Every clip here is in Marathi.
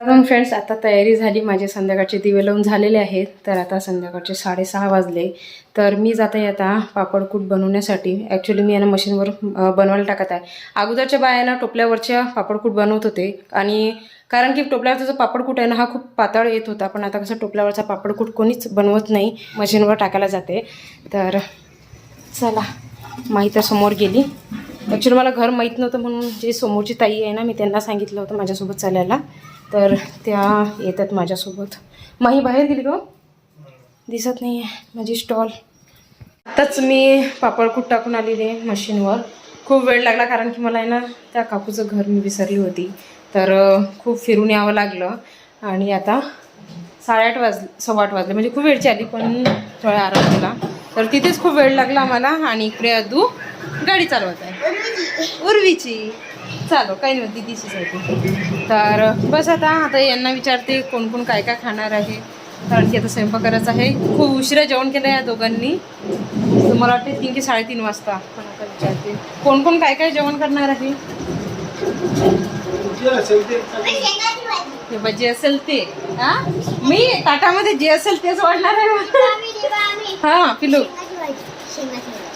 मग फ्रेंड्स आता तयारी झाली. माझे संध्याकाळचे दिवे लावून झालेले आहेत. तर आता संध्याकाळचे साडेसहा वाजले. तर मी जाते आता पापडकूट बनवण्यासाठी. ॲक्च्युली मी यांना मशीनवर बनवायला टाकत आहे. अगोदरच्या बायांना टोपल्यावरच्या पापडकूट बनवत होते. आणि कारण की टोपल्यावरचा जो पापडकूट आहे ना हा खूप पातळ येत होता. पण आता कसं टोपल्यावरचा पापडकूट कोणीच बनवत नाही. मशीनवर टाकायला जाते. तर चला माहीत समोर गेली. ॲक्च्युली मला घर माहीत नव्हतं म्हणून जे समोरची ताई आहे ना मी त्यांना सांगितलं होतं माझ्यासोबत चालायला. तर त्या येतात माझ्यासोबत. माही बाहेर गेली ग. दिसत नाही आहे माझी स्टॉल आताच मी पापडकूट टाकून आलेली आहे मशीनवर. खूप वेळ लागला कारण की मला आहे ना त्या काकूचं घर मी विसरली होती. तर खूप फिरून यावं लागलं. आणि आता साडेआठ वाज सव्वा आठ वाजले. म्हणजे खूप वेळची आली पण थोडा आराम केला तर तिथेच खूप वेळ लागला आम्हाला आणि इकडे अदू गाडी चालवत आहे. उर्वीची. चालव काही नाही दिदीचीच आहे ती. तर बस आता आता यांना विचारते कोण कोण काय काय खाणार आहे. कारण की आता स्वयंपाक करायचा आहे. खूप उशिरा जेवण केलं या दोघांनी. तर मला वाटते तीन की साडेतीन वाजता. पण आता विचारते कोण कोण काय काय जेवण करणार आहे? हे बघ, जे असेल ते. हा मी ताटामध्ये जे असेल तेच वाढणार आहे. हा पिलू.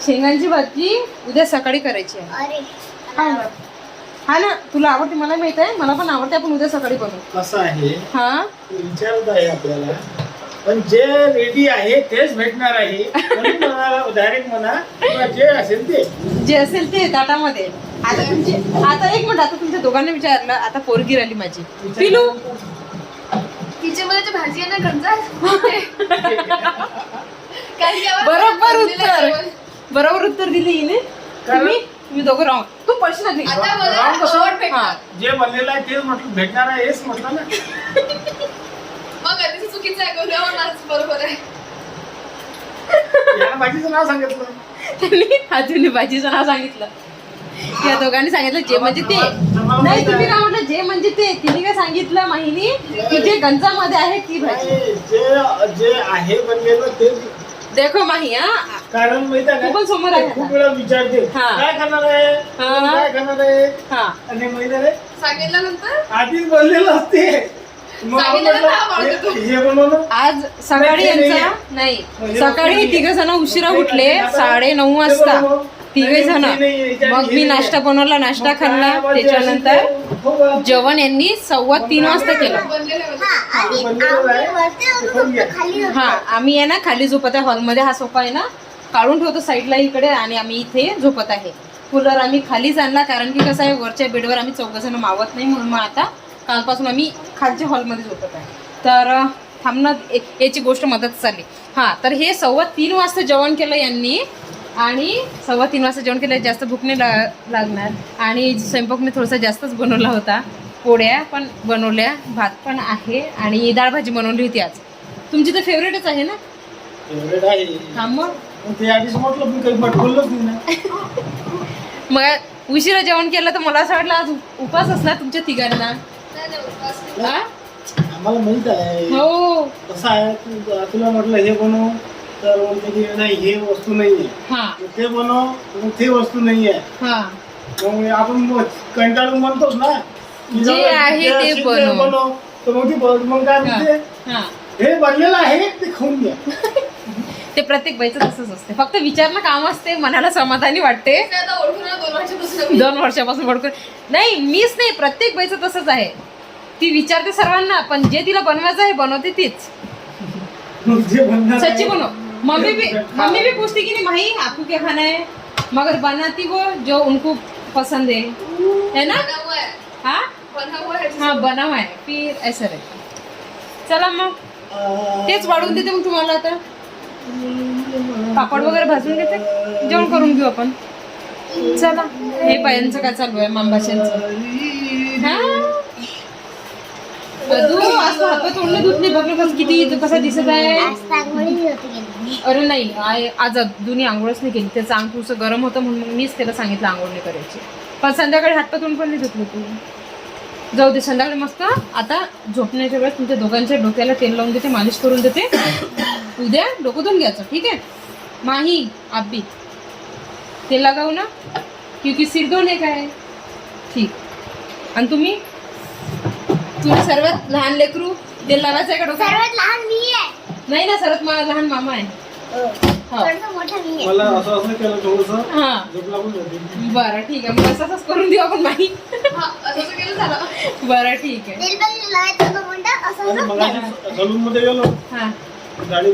शेंगांची भाजी. उद्या सकाळी करायची आहे. हा ना. तुला आवडते मला माहीत आहे. मला पण आवडते आपण उद्या सकाळी बनवू कसं आहे. हा? विचारत आहे आपल्याला. पण जे रेडी आहे तेच भेटणार आहे. डायरेक्ट म्हणा जे असेल ते. जे असेल ते ताटामध्ये. आता तुमची आता एक मिनिट आता तुमच्या दोघांना विचारलं आता पोरगी राहिली माझी. पिलू? किचनमध्ये भाजी आहे ना गंजा? काही जेव्हा बरोबर उत्तर. बरोबर उत्तर दिले हिने. तुम्ही? तुम्ही दोघं राहून. तू पैसे नाही आता मला राम कसं? आवड भेटणार. हा जे बनलेलं आहे तेच म्हटलं भेटणार आहे हेच म्हटलं ना. मग आधीच चुकीचं आहे करूया म्हणूनच बरोबर आहे. याला भाजीचं नाव सांगितलं. त्यांनी अजून भाजीचं नाव सांगितलं. या दोघांनी सांगितलं जे म्हणजे ते. नाही तुम्ही. काय म्हटलं जे म्हणजे ते. तिने काय सांगितलं माहिनी की जे गंजामध्ये आहे ती भाजी. नाही, जे जे आहे बनलेलं तेच देखो माही हा. कारण माहिती आहे तू पण समोर आहे खूप. वेळा विचारते हा. काय करणार आहे? हा. काय करणार आहे? हा. आणि माहिती आहे सांगितल्यानंतर आधीच बनलेलं असते. मग आपण सांगितलं ना, म्हटलं, आवडतं हे हे बनवलं? आज सकाळी नाही, यांचा. नाही. सकाळी तिघ जण उशिरा उठले साडे नऊ वाजता. तिघे जण. मग मी नाश्ता बनवला नाश्ता खाल्ला. त्याच्यानंतर जेवण यांनी सव्वा तीन वाजता केलं. बनलेले होते. हा आम्ही आहे ना खाली झोपत आहे. हॉलमध्ये हा सोफा आहे ना? काढून ठेवतो साईडला इकडे आणि आम्ही इथे झोपत आहे. कूलर आम्ही खालीच आणला कारण की कसं आहे वरच्या बेडवर आम्ही चौघ जण मावत नाही म्हणून मग आता कालपासून आम्ही खालच्या हॉलमध्ये झोपत आहे. तर थांबणं याची गोष्ट मदत चालली. हा तर हे सव्वा तीन वाजता जेवण केलं यांनी आणि सव्वा तीन वाजता जेवण केलं जास्त भूक नाही ला- लागणार. आणि स्वयंपाक मी थोडासा जास्तच बनवला होता. पोळ्या पण बनवल्या भात पण आहे आणि डाळ भाजी बनवली होती आज. तुमची तर फेवरेटच आहे ना? फेवरेट आहे. मग? ते आधीच म्हटलं मी काही बट बोललोच नाही ना. मग उशिरा जेवण केलं तर मला असं वाटलं आज उप- उपास असणार तुमच्या तिघांना. नाही, नाही, उपवास नाही. हा? आम्हाला माहीत आहे. हो. कसं आहे तू तुला म्हटलं हे बनव तर म्हणते की नाही हे वस्तू नाहीये. हा. मग ते बनव मग ते वस्तू नाहीये. हा. मग आपण मग कंटाळून म्हणतोच ना की जे जाऊ, आहे ते असेल बनव. तर मग ती बन- मग काय हा. म्हणते हा. हे बनलेलं आहे ते खाऊन घ्या. ते प्रत्येक बाईचं तसंच असते. फक्त विचारणं काम असते मनाला समाधानी वाटते. ओळखून दोन वर्षापासून आम्ही. दोन वर्षापासून पडकून नाही मीच नाही प्रत्येक बाईचं तसंच आहे. ती विचारते सर्वांना पण जे तिला बनवायचं आहे बनवते तीच. सच्ची बोलो मम्मी भी मम्मी भी पूछती कि नहीं भाई आपको क्या खाना है. मगर बनाती वो जो उनको पसंद है. है ना? बना हुआ है. हाँ? बना हुआ है. हाँ बना हुआ है. फिर ऐसा रहता चला मग. तेच वाढून देते मग तुम्हाला आता. पापड वगैरे भाजून घेते? जेवण करून घेऊ आपण. चला. हे बायांचं काय चालू आहे? मांबाशांचं हात धुत किती कसं दिसत आहे. अरे नाही आय- आज दुनी आंघोळच नाही केली. त्याचं अंग थोडंसं गरम होतं म्हणून मग मीच त्याला सांगितलं आंघोळ नाही करायची. पण संध्याकाळी हातपाय तोंड पण नाही धुतलं तू. जाऊ दे संध्याकाळी मस्त. आता झोपण्याच्या वेळेस तुमच्या दोघांच्या डोक्याला तेल लावून देते मालिश करून देते. उद्या डोकं धुवून घ्यायचं ठीक आहे? माही आप भी तेल लगाऊ ना? क्योंकि सिर धोने का है ठीक. आणि तुम्ही? तुम्ही सर्वात लहान लेकरू तेल लावायचं आहे का? सर्वात लहान मी आहे. नाही ना सर्वात मला लहान मामा आहे. हा. थोडंसं मोठा मी आहे. मला असं असं केलं थोडस हा. बरं ठीक आहे. मग असं असंच करून देऊ आपण हा झालं. बरं ठीक आहे. असं मध्ये गेलो. हा. गाडी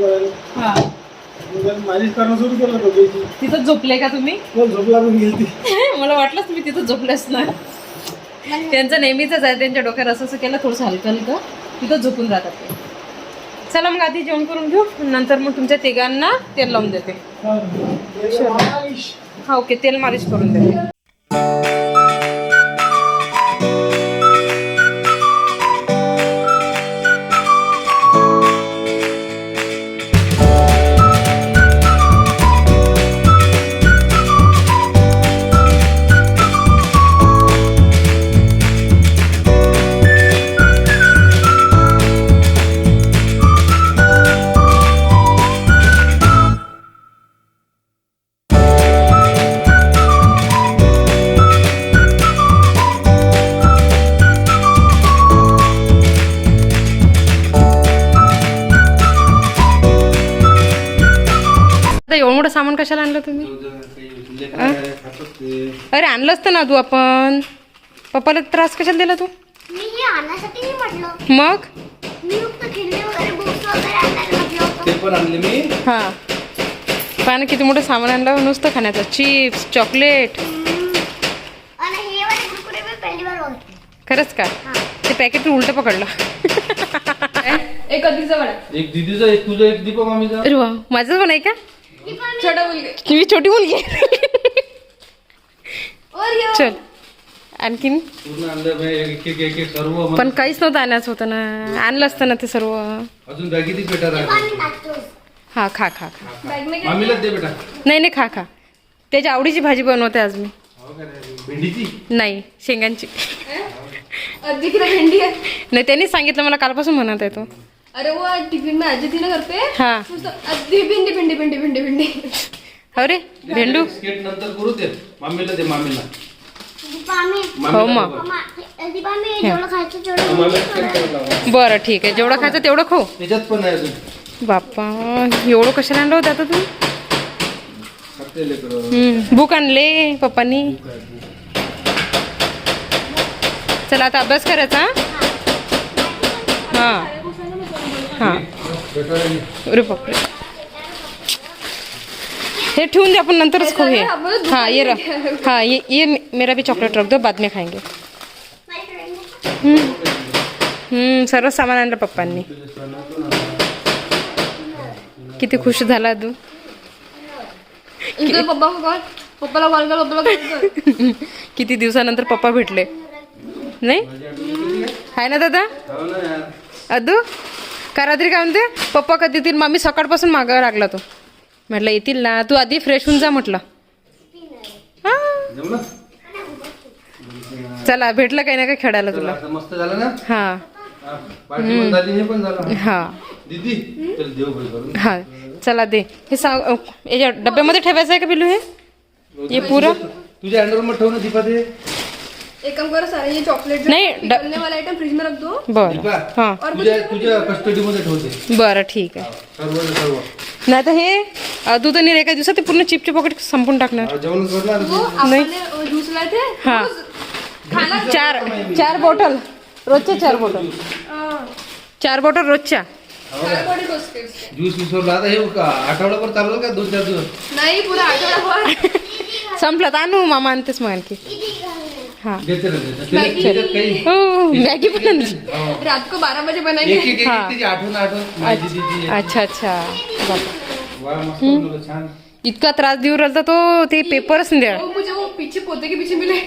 हा. मग मालिश करणं सुरू केलं डोक्याची तिथं झोपले का तुम्ही? मग झोप लागून गेली मला वाटलंच तुम्ही तिथं झोपले असणार. त्यांचं नेहमीच आहे त्यांच्या डोक्यात असं असं केलं थोडंसं हलकं हलकं तिथं झोपून राहतात ते. चला मग आधी जेवण करून घेऊ नंतर मग तुमच्या तिघांना तेल लावून देते. मालिश. हा ओके तेल मालिश करून देते. एवढं मोठं सामान कशाला आणलं तुम्ही? अरे आणलं असतं ना तू आपण. पप्पाला त्रास कशाला दिला तू? हे मग? हा. पाहा किती मोठं सामान आणलं. नुसतं खाण्याचं. Chips chocolate. हे खरंच का? ते पॅकेट उलटं पकडलं. एक दीदीचं एक तुझं एक दीपक मामीचं अरे वा. माझं पण आहे का? छोटा मुलगा. मी छोटी मुलगी? चल. आणखीन? पण काहीच नव्हतं आणायचं होतं ना. आणलं असतं ना ते सर्व. अजून हा खा खा खा. बॅग में मामीला दे बेटा. नाही नाही खा खा. त्याच्या आवडीची भाजी बनवते आज मी. हो नाही? शेंगांची. है नाही त्यांनीच सांगितलं मला कालपासून म्हणत आहे तो. अरे वो टिफिन में आज थी ना घर पे हा भिंडी भिंडी भिंडी भिंडी भिंडी। हो रे भेंडू। स्केट नंतर करू दे। मामीला दे मामीला दीपा आम्ही हो मग. बरं। ठीक आहे. जेवढं खायचं तेवढं खाऊ. त्याच्यात पण आहे अजून. बाप्पा एवढं कशाला आणलं होतं आता तुम्ही? बुक आणले पप्पांनी. चला आता अभ्यास करायचा हा. हा. बेटा रे. अरे बापरे हे ठेवून दे आपण नंतरच खाऊ हे हाँ ये रख हाँ ये ये मेरा भी चॉकलेट रख दो बाद में खाएंगे. हम्म. हम्म, सर्व सामान आणलं पप्पांनी. किती खुश झाला तू. इधर पप्पा को कॉल पप्पाला कॉल कर पप्पाला किती दिवसानंतर पप्पा भेटले. नाही? आहे ना दादा? हो ना यार. अदू? का रात्री काय म्हणते? पप्पा कधी येतील? मम्मी सकाळपासून मागावं लागला तो. म्हटलं येतील ना. तू आधी फ्रेश होऊन जा म्हटलं. हा. चला भेटलं काही ना काही खेळायला तुला. मस्त झालं ना? हा. हा, चल हा. दे. हे याच्या डब्यामध्ये ठेवायचं आहे का बिलू हे? ये पूरा? तुझ्या हँडवर मध्ये ठेव ना दीपा ते. एक काम करो सारे ये चॉकलेट नहीं, ड- वाला आइटम फ्रिज में रख दो। बरं हाँ। तुझ्या तुझ्या कस्टडी ठेवते बरं ठीक आहे सर्व रे सर्व नाही तर हे अ, तू तर नाही एका दिवसात ते पूर्ण चिपचे पॉकेट संपून टाकणार जेवण करणार वो आपने जूस लाए थे हाँ। खाना चार चार बॉटल रोजच्या चार बॉटल चार बॉटल रोजच्या चार बॉडी को उसके उसके ज्यूस विसरला आता हे का आठवडाभर चाललं का दोन चार दिवस नहीं पूरा आठवडाभर संपलं तर आणू मामा आणतेच मग आणखी हा देते हो. मॅगी. हो. रात को बारह बजे बनाएंगे? हा. अच्छा अच्छा इतका त्रास देऊ राहिला तर तो ते पेपरच नाही द्या वो पीछे पोते के पीछे मिले.